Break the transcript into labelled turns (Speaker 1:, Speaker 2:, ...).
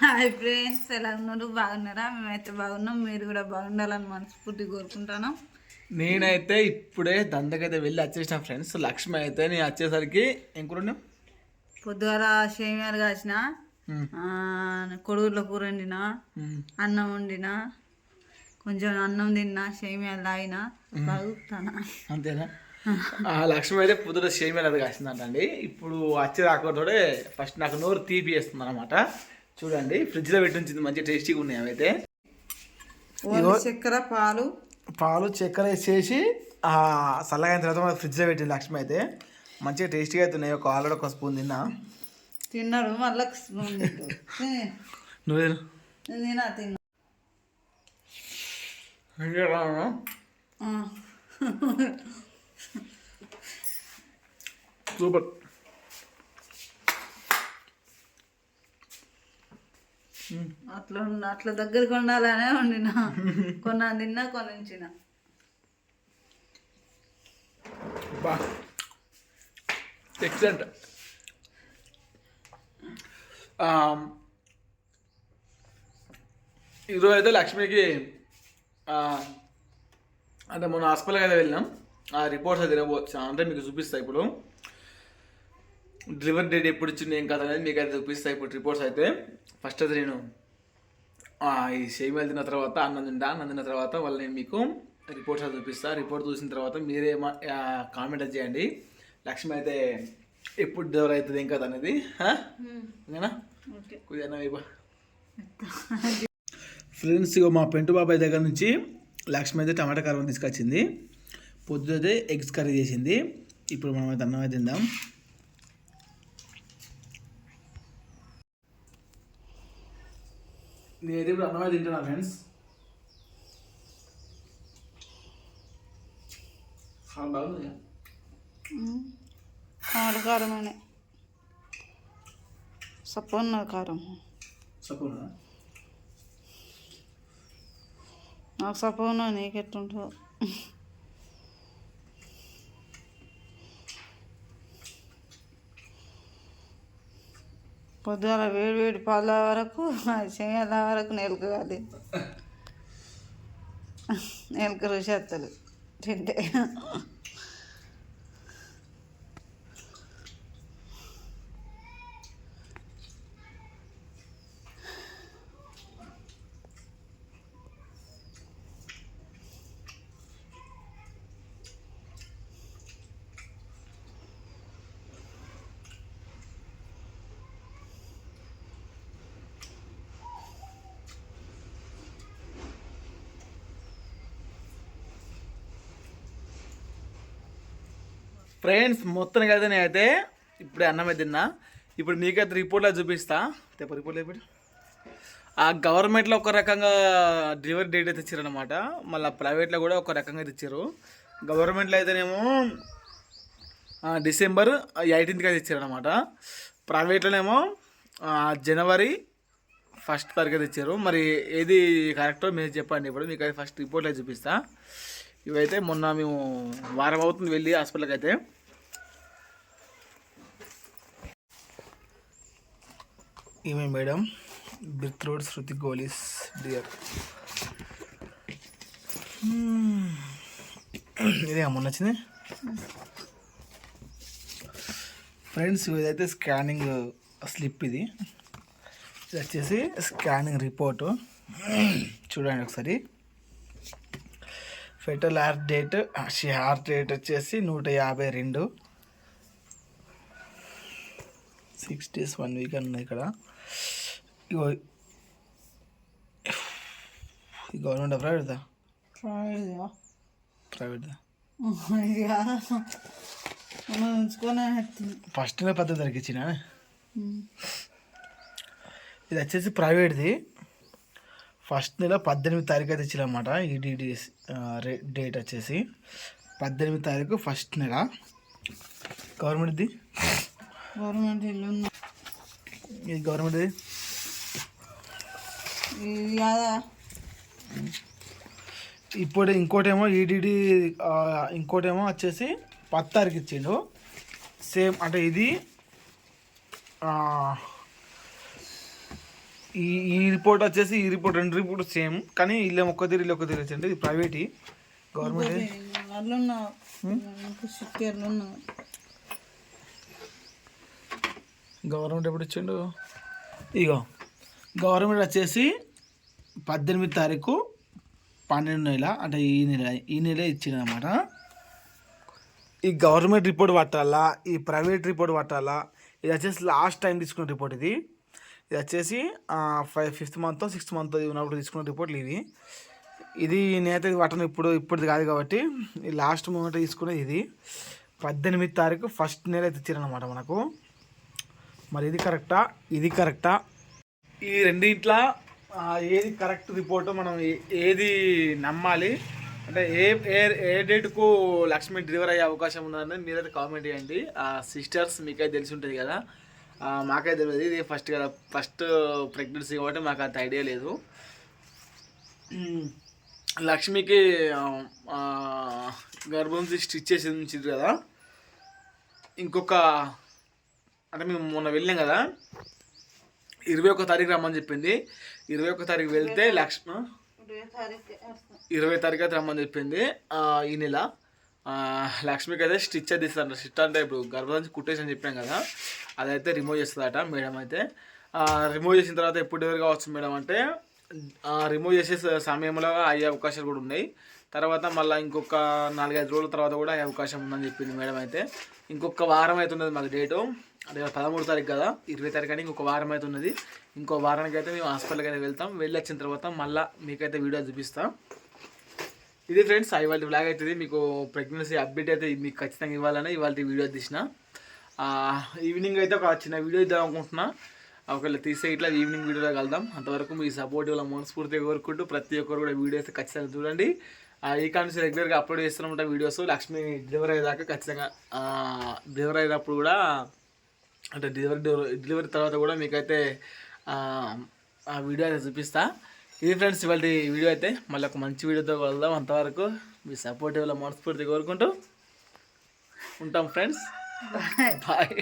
Speaker 1: Hi friends ఎలా ఉన్నారు? బాగున్నారా? మేమైతే బాగున్నాం. మీరు కూడా బాగుండాలని మనస్ఫూర్తి కోరుకుంటాను.
Speaker 2: నేనైతే ఇప్పుడే దందకైతే వెళ్ళి వచ్చేసిన ఫ్రెండ్స్. లక్ష్మి అయితే నేను వచ్చేసరికి వండావు?
Speaker 1: పొద్దుగాల సేమియాలు కాసిన కొడుగుల కూర వండిన. అన్నం వండిన. కొంచెం అన్నం తిన్నా సేమియాలు తాగిన. బాగుతానా
Speaker 2: అంతేనా? ఆ. లక్ష్మి అయితే పొద్దున సేమియాలు అది కాసిందంటండి. ఇప్పుడు వచ్చే రాకతోడే ఫస్ట్ నాకు నోరు తీపి వేస్తుంది అనమాట చూడండి ఫ్రిడ్జ్లో పెట్టి ఉంచింది మంచి టేస్టీగా ఉన్నాయి అవైతే.
Speaker 1: చక్కెర పాలు.
Speaker 2: పాలు చక్కెర వేసేసి చల్లగా అయిన తర్వాత మన ఫ్రిడ్జ్లో పెట్టింది లక్ష్మి అయితే. మంచిగా టేస్టీగా అయితే ఉన్నాయి. ఒక ఆల్రెడీ ఒక స్పూన్ తిన్నా.
Speaker 1: తిన్నాడు మళ్ళీ.
Speaker 2: నువ్వే
Speaker 1: తిన్నా. ఆ.
Speaker 2: సూపర్.
Speaker 1: అట్లా అట్లా దగ్గరికి ఉండాలనే వండిన. కొన్నా తిన్నా కొన్ని ఉంచిన
Speaker 2: ఎక్సలెంట్ um, ఈరోజు అయితే లక్ష్మికి అంటే మొన్న హాస్పిటల్కి అయితే వెళ్ళినాం. ఆ రిపోర్ట్స్ అయితే తినవచ్చు అంటే మీకు చూపిస్తాయి ఇప్పుడు. డెలివరీ డేట్ ఎప్పుడు ఇచ్చింది ఏం కదా అనేది మీకు అయితే చూపిస్తాయి ఇప్పుడు రిపోర్ట్స్ అయితే ఫస్ట్ అయితే నేను ఈ సేమియాలు తిన్న తర్వాత అన్నం తింటా. అన్నం తిన్న తర్వాత వాళ్ళు నేను మీకు రిపోర్ట్స్ అయితే చూపిస్తా. రిపోర్ట్ చూసిన తర్వాత మీరే కామెంట్ చేయండి. లక్ష్మి అయితే ఎప్పుడు డెలివరీ అవుతుంది ఏం కదా అనేది? ఓకేనా? ఫ్రెండ్స్ ఇగో మా పెంటు బాబాయ్ దగ్గర నుంచి లక్ష్మి అయితే టమాటా కర్రీ తీసుకొచ్చింది. పొద్దుతే ఎగ్స్ కర్రీ చేసింది. ఇప్పుడు మనం అయితే అన్నం అయితే తిందాం. నేనైతే ఇప్పుడు అన్నం అయితే తింటున్నా ఫ్రెండ్స్ చాలా బాగుంది.
Speaker 1: కారమనే. సప్పన్న కారం.
Speaker 2: సపోనా
Speaker 1: నాకు సప్పన్న నీకెట్టుంటుందో. పొద్దుగాల వేడి వేడి పాల వరకు చెయ్యాల వరకు నెలక కాదు. నెలక రుచి తింటే.
Speaker 2: ఫ్రెండ్స్ మొత్తానికి అయితే నేనైతే ఇప్పుడే అన్నం అయితే తిన్నా. ఇప్పుడు మీకైతే రిపోర్ట్లో చూపిస్తా. తెప్ప రిపోర్ట్ ఇప్పుడు ఆ గవర్నమెంట్లో ఒక రకంగా డెలివరీ డేట్ అయితే ఇచ్చారనమాట మళ్ళీ ప్రైవేట్లో కూడా ఒక రకంగా అయితే ఇచ్చారు గవర్నమెంట్లో అయితేనేమో డిసెంబర్ ఎయిటీన్త్కి అయితే ఇచ్చారనమాట ప్రైవేట్లోనేమో జనవరి ఫస్ట్ తారీఖు అయితే ఇచ్చారు మరి ఏది కరెక్టో మీరు చెప్పండి ఇప్పుడు. మీకు అయితే ఫస్ట్ రిపోర్ట్లో చూపిస్తా. ఇవైతే మొన్న మేము వారం అవుతుంది వెళ్ళి హాస్పిటల్కి అయితే. ఈమె మేడం బిర్త్ రోడ్ శృతి గోలీస్ డియర్. ఇదే మొన్న వచ్చింది ఫ్రెండ్స్ ఇదైతే స్కానింగ్ స్లిప్ ఇది. ఇది వచ్చేసి స్కానింగ్ రిపోర్టు. చూడండి ఒకసారి. Fetal heart date she heart rate వచ్చేసి నూట యాభై రెండు. సిక్స్ డేస్ వన్ వీక్ అన్నది ఇక్కడ. ఇగో ఇది గవర్నమెంట్ ప్రైవేట్దా ప్రైవేట్దా
Speaker 1: మనం ఉంచుకొని
Speaker 2: ఫస్ట్ పద్ధతి దొరికిచ్చిన ఇది వచ్చేసి ప్రైవేట్ది ఫస్ట్ నెల పద్దెనిమిది తారీఖు అయితే ఇచ్చారన్నమాట ఈడీడీ డేట్ వచ్చేసి పద్దెనిమిది తారీఖు ఫస్ట్ నెల గవర్నమెంట్ది
Speaker 1: గవర్నమెంట్ ఇల్లు
Speaker 2: ఇది గవర్నమెంట్ది
Speaker 1: ఇది కాదా
Speaker 2: ఇప్పుడు ఇంకోటేమో ఈడీడీ ఇంకోటేమో వచ్చేసి పది తారీఖు ఇచ్చిండు. సేమ్ అంటే ఇది ఈ ఈ రిపోర్ట్ వచ్చేసి ఈ రిపోర్ట్ రెండు రిపోర్ట్ సేమ్ కానీ ఇల్లు ఒక్క తీరు ఇల్లు ఒక్క తీరు వచ్చింది. ఇది ప్రైవేట్. గవర్నమెంట్ గవర్నమెంట్ ఎప్పుడు ఇచ్చిండు ఇగో గవర్నమెంట్ వచ్చేసి పద్దెనిమిది తారీఖు పన్నెండు నెల అంటే ఈ నెల ఈ నెల ఇచ్చిండు అనమాట ఈ గవర్నమెంట్ రిపోర్ట్ పట్టాలా ఈ ప్రైవేట్ రిపోర్ట్ పట్టాలా ఇది వచ్చేసి లాస్ట్ టైం తీసుకున్న రిపోర్ట్ ఇది. ఇది వచ్చేసి five fifth month sixth month ఉన్నప్పుడు తీసుకున్న రిపోర్ట్లు ఇవి ఇది నేనైతే ఇది పట్టను ఇప్పుడు ఇప్పుడుది కాదు కాబట్టి ఈ లాస్ట్ మూమెంట్ తీసుకునేది ఇది. పద్దెనిమిది తారీఖు ఫస్ట్ నెల అయితే ఇచ్చారనమాట మనకు. మరి ఇది కరెక్టా? ఇది కరెక్టా? ఈ రెండింట్లో ఏది కరెక్ట్ రిపోర్ట్ మనం ఏది నమ్మాలి? అంటే ఏ ఏ ఏ డేట్కు లక్ష్మి డెలివరీ అయ్యే అవకాశం ఉందని మీరైతే కామెంట్ చేయండి. ఆ సిస్టర్స్ మీకైతే తెలిసి ఉంటుంది కదా. మాకైతే తెలియదు. ఇది ఫస్ట్ కదా ఫస్ట్ ప్రెగ్నెన్సీ కాబట్టి మాకు అంత ఐడియా లేదు. లక్ష్మికి గర్భం స్టిచ్ చేసి ఉంచింది కదా. ఇంకొక అంటే మేము మొన్న వెళ్ళాం కదా. ఇరవై ఒక తారీఖు రమ్మని చెప్పింది. ఇరవై ఒక తారీఖు వెళ్తే లక్ష్మ ఇరవై తారీఖు అయితే రమ్మని చెప్పింది. ఈ నెల. లక్ష్మికి అయితే స్టిచ్ అది ఇస్తారు స్టిచ్ అంటే ఇప్పుడు గర్భం నుంచి కుట్టేసి అని చెప్పాం కదా. అదైతే రిమూవ్ చేస్తుందట మేడం అయితే. రిమూవ్ చేసిన తర్వాత ఎప్పుడు డెలివరీ కావచ్చు మేడం అంటే రిమూవ్ చేసే సమయంలో అయ్యే అవకాశాలు కూడా ఉన్నాయి. తర్వాత మళ్ళీ ఇంకొక నాలుగైదు రోజుల తర్వాత కూడా అయ్యే అవకాశం ఉందని చెప్పింది మేడం అయితే. ఇంకొక వారం అవుతున్నది మాకు డేటు. అంటే పదమూడు తారీఖు కదా ఇరవై తారీఖు అని ఇంకొక వారం అయితే ఉన్నది. ఇంకో వారానికి అయితే మేము హాస్పిటల్కి అయితే వెళ్తాం. వెళ్ళి వచ్చిన తర్వాత మళ్ళీ మీకైతే వీడియో చూపిస్తాం. ఇది ఫ్రెండ్స్ ఇవాళ బ్లాగ్ అవుతుంది మీకు ప్రెగ్నెన్సీ అప్డేట్ అయితే మీకు ఖచ్చితంగా ఇవ్వాలని ఇవాళ వీడియో తీసిన. ఈవినింగ్ అయితే ఒక చిన్న వీడియో ఇద్దాం అనుకుంటున్నా. ఒకవేళ తీసే ఇట్లా ఈవినింగ్ వీడియోలో కలుద్దాం. అంతవరకు మీ సపోర్ట్ ఇవ్వాలి మనస్ఫూర్తిగా కోరుకుంటూ ప్రతి ఒక్కరు కూడా వీడియో అయితే ఖచ్చితంగా చూడండి. ఆ, ఈ కాన్స్ రెగ్యులర్గా అప్లోడ్ చేస్తున్నమాట వీడియోస్. లక్ష్మి డెలివరీ అయ్యేదాకా ఖచ్చితంగా డెలివరీ అయినప్పుడు కూడా అంటే డెలివరీ డెలివరీ తర్వాత కూడా మీకైతే ఆ, ఆ వీడియో అయితే చూపిస్తా. ఇది ఫ్రెండ్స్ ఇవాళ వీడియో అయితే మళ్ళీ ఒక మంచి వీడియోతో కలుద్దాం. అంతవరకు మీ సపోర్ట్ ఇవ్వాలి మనస్ఫూర్తి కోరుకుంటూ ఉంటాం ఫ్రెండ్స్ బాయ్